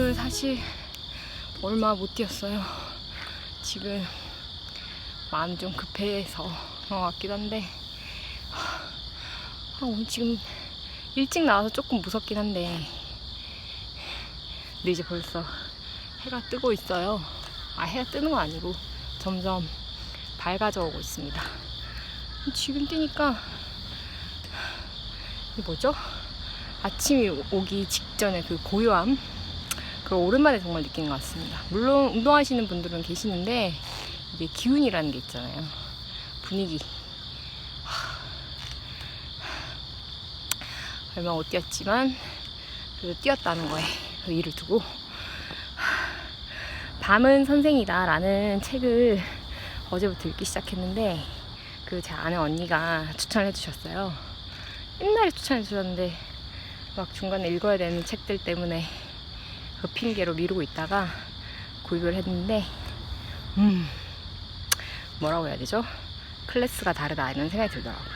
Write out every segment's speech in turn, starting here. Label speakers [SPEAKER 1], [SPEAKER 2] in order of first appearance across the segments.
[SPEAKER 1] 오늘 사실 얼마 못 뛰었어요. 지금 마음 좀 급해서 것 같기도 한데 아, 오늘 지금 일찍 나와서 조금 무섭긴 한데 근데 이제 벌써 해가 뜨고 있어요. 아 해가 뜨는 건 아니고 점점 밝아져 오고 있습니다. 지금 뛰니까 이게 뭐죠? 아침이 오기 직전에 그 고요함 그걸 오랜만에 정말 느낀 것 같습니다. 물론 운동하시는 분들은 계시는데 이게 기운이라는 게 있잖아요. 분위기. 하. 얼마 못 뛰었지만 그래도 뛰었다는 거에 의의를 두고 하. 밤은 선생이다 라는 책을 어제부터 읽기 시작했는데 그 제 아는 언니가 추천을 해주셨어요. 옛날에 추천해 주셨는데 막 중간에 읽어야 되는 책들 때문에 그 핑계로 미루고 있다가 구입을 했는데 음 뭐라고 해야 되죠? 클래스가 다르다 이런 생각이 들더라고요.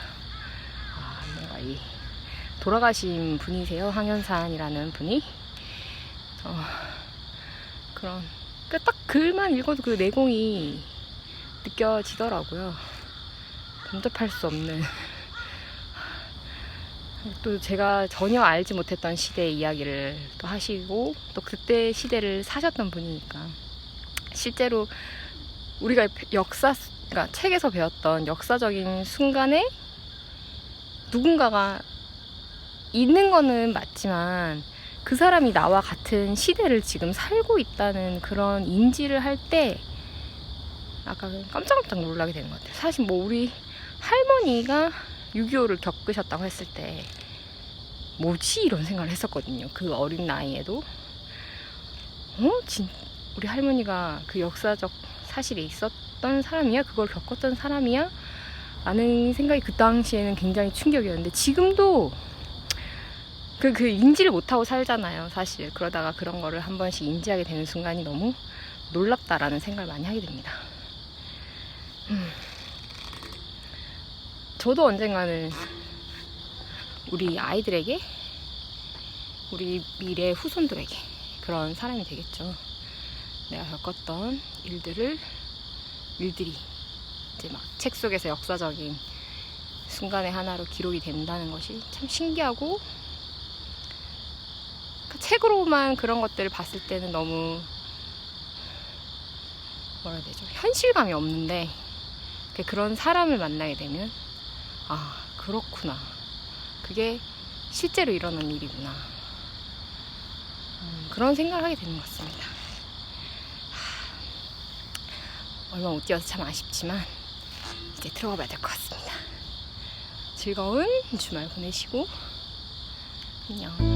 [SPEAKER 1] 아 뭔가 이 돌아가신 분이세요 황현산이라는 분이 어, 그런 그딱 글만 읽어도 그 내공이 느껴지더라고요. 범접할 수 없는 또 제가 전혀 알지 못했던 시대의 이야기를 또 하시고 또 그때 시대를 사셨던 분이니까 실제로 우리가 역사 그러니까 책에서 배웠던 역사적인 순간에 누군가가 있는 거는 맞지만 그 사람이 나와 같은 시대를 지금 살고 있다는 그런 인지를 할 때 아까 깜짝깜짝 놀라게 되는 것 같아요. 사실 뭐 우리 할머니가 6.25를 겪으셨다고 했을 때 뭐지 이런 생각을 했었거든요. 그 어린 나이에도 어? 진 우리 할머니가 그 역사적 사실에 있었던 사람이야? 그걸 겪었던 사람이야? 라는 생각이 그 당시에는 굉장히 충격이었는데 지금도 그, 그 인지를 못하고 살잖아요, 사실. 그러다가 그런 거를 한 번씩 인지하게 되는 순간이 너무 놀랍다라는 생각을 많이 하게 됩니다. 음. 저도 언젠가는 우리 아이들에게, 우리 미래 후손들에게 그런 사람이 되겠죠. 내가 겪었던 일들을, 일들이 이제 막 책 속에서 역사적인 순간의 하나로 기록이 된다는 것이 참 신기하고 그 책으로만 그런 것들을 봤을 때는 너무 뭐라 해야 되죠? 현실감이 없는데 그 그런 사람을 만나게 되면 아 그렇구나. 그게 실제로 일어난 일이구나. 음, 그런 생각을 하게 되는 것 같습니다. 하, 얼마 못 뛰어서 참 아쉽지만 이제 들어가 봐야 될 것 같습니다. 즐거운 주말 보내시고 안녕